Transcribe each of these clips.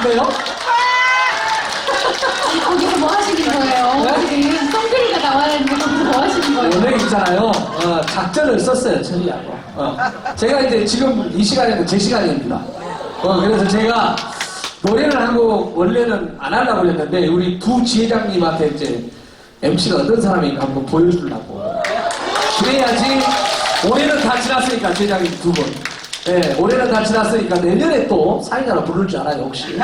안 돼요? 거기서 뭐 하시는 거예요? 네? 지금 썸들이가 나와야 되는데 거기서 뭐 하시는 거예요? 원래 있잖아요. 어, 작전을 썼어요, 천리하고. 어. 제가 이제 지금 이 시간에는 제 시간입니다. 어, 그래서 제가 노래를 하고 원래는 안 하려고 했는데 우리 두 지회장님한테 이제 MC가 어떤 사람인가 한번 보여주려고. 그래야지 올해는 다 지났으니까 지회장님 두 분. 예, 올해는 다 지났으니까 내년에 또 사인하나 부를 줄 알아요, 혹시.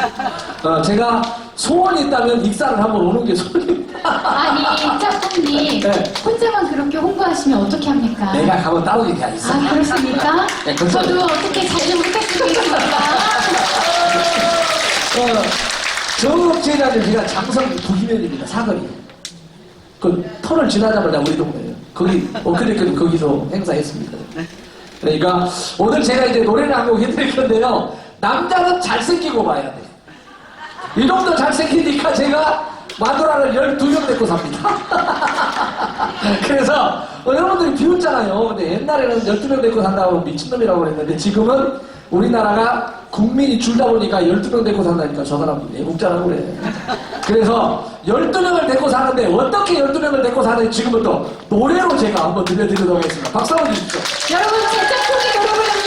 어, 제가 소원이 있다면 익산을 한번 오는 게 소원입니다. 아니, 짝꿍님. 네. 혼자만 그렇게 홍보하시면 어떻게 합니까? 내가 가면 따로 얘기가 있어. 아, 그렇습니까? 네, 그렇죠. 저도 어떻게 잘 좀 부탁드리겠습니다. 어, 저 제자들 제가 장성 부기면입니다. 사거리. 그 터널 지나자마자 우리 동네예요. 거기 엊그저께 거기서 행사했습니다. 그러니까 오늘 제가 이제 노래를 한 곡 해드릴 건데요. 남자는 잘생기고 봐야 돼. 이 정도 잘생기니까 제가 마누라를 12명 데리고 삽니다. 그래서 어, 여러분들이 비웃잖아요. 근데 옛날에는 12명 데리고 산다고 미친놈이라고 그랬는데 지금은 우리나라가 국민이 줄다 보니까 12명 데리고 산다니까 저 사람 애국자라고 그래. 그래서 12명을 데리고 사는데 어떻게 12명을 데리고 사는지 지금부터 노래로 제가 한번 들려드리도록 하겠습니다. 박수 한번 주십시오. 여러분, 제 짝꿍이 노래 부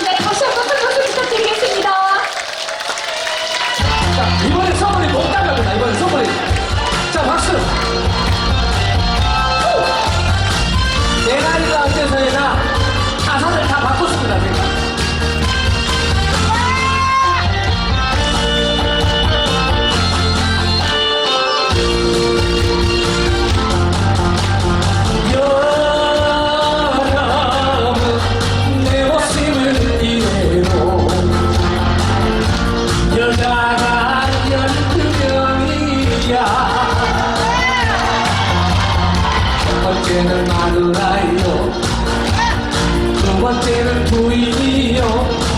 마누라요 두 번째는 부인이요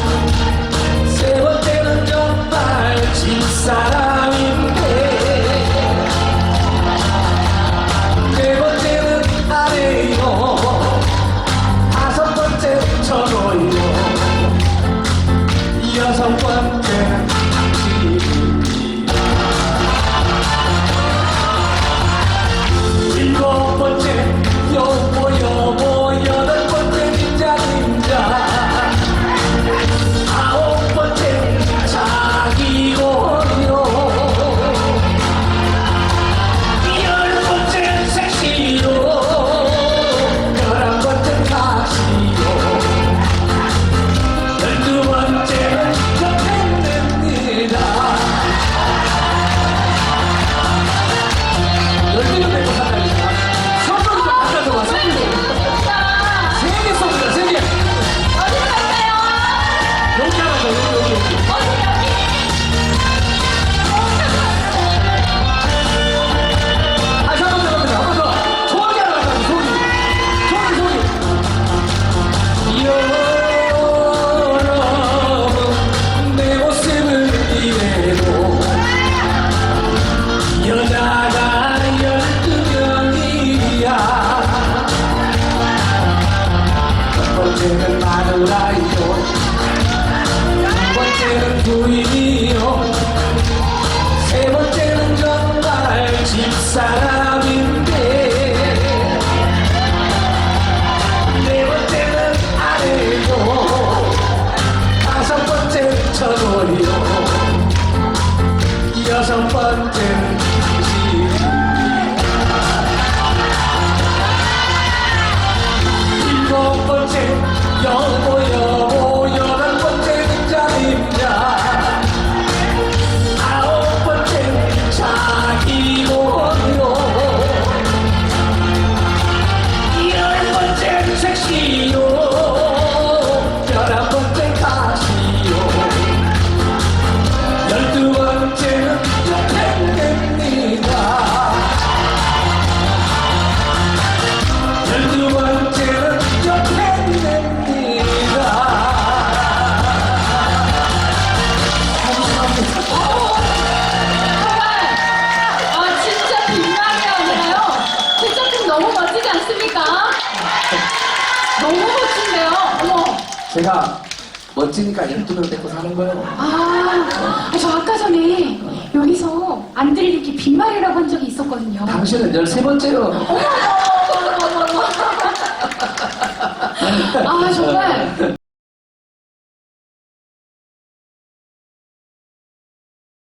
번째는 마누라요. 두 번째는 부인이요. 세 번째는 정말 집사람인데 네 번째는 아내고 다섯 번째는 저도요 여섯 번째는 제가 멋지니까 12명 데리고 사는 거예요. 아, 저 아까 전에 여기서 안 들리게 빈말이라고 한 적이 있었거든요. 당신은 13번째로. 어머, 어머, 어머, 어머, 아, 정말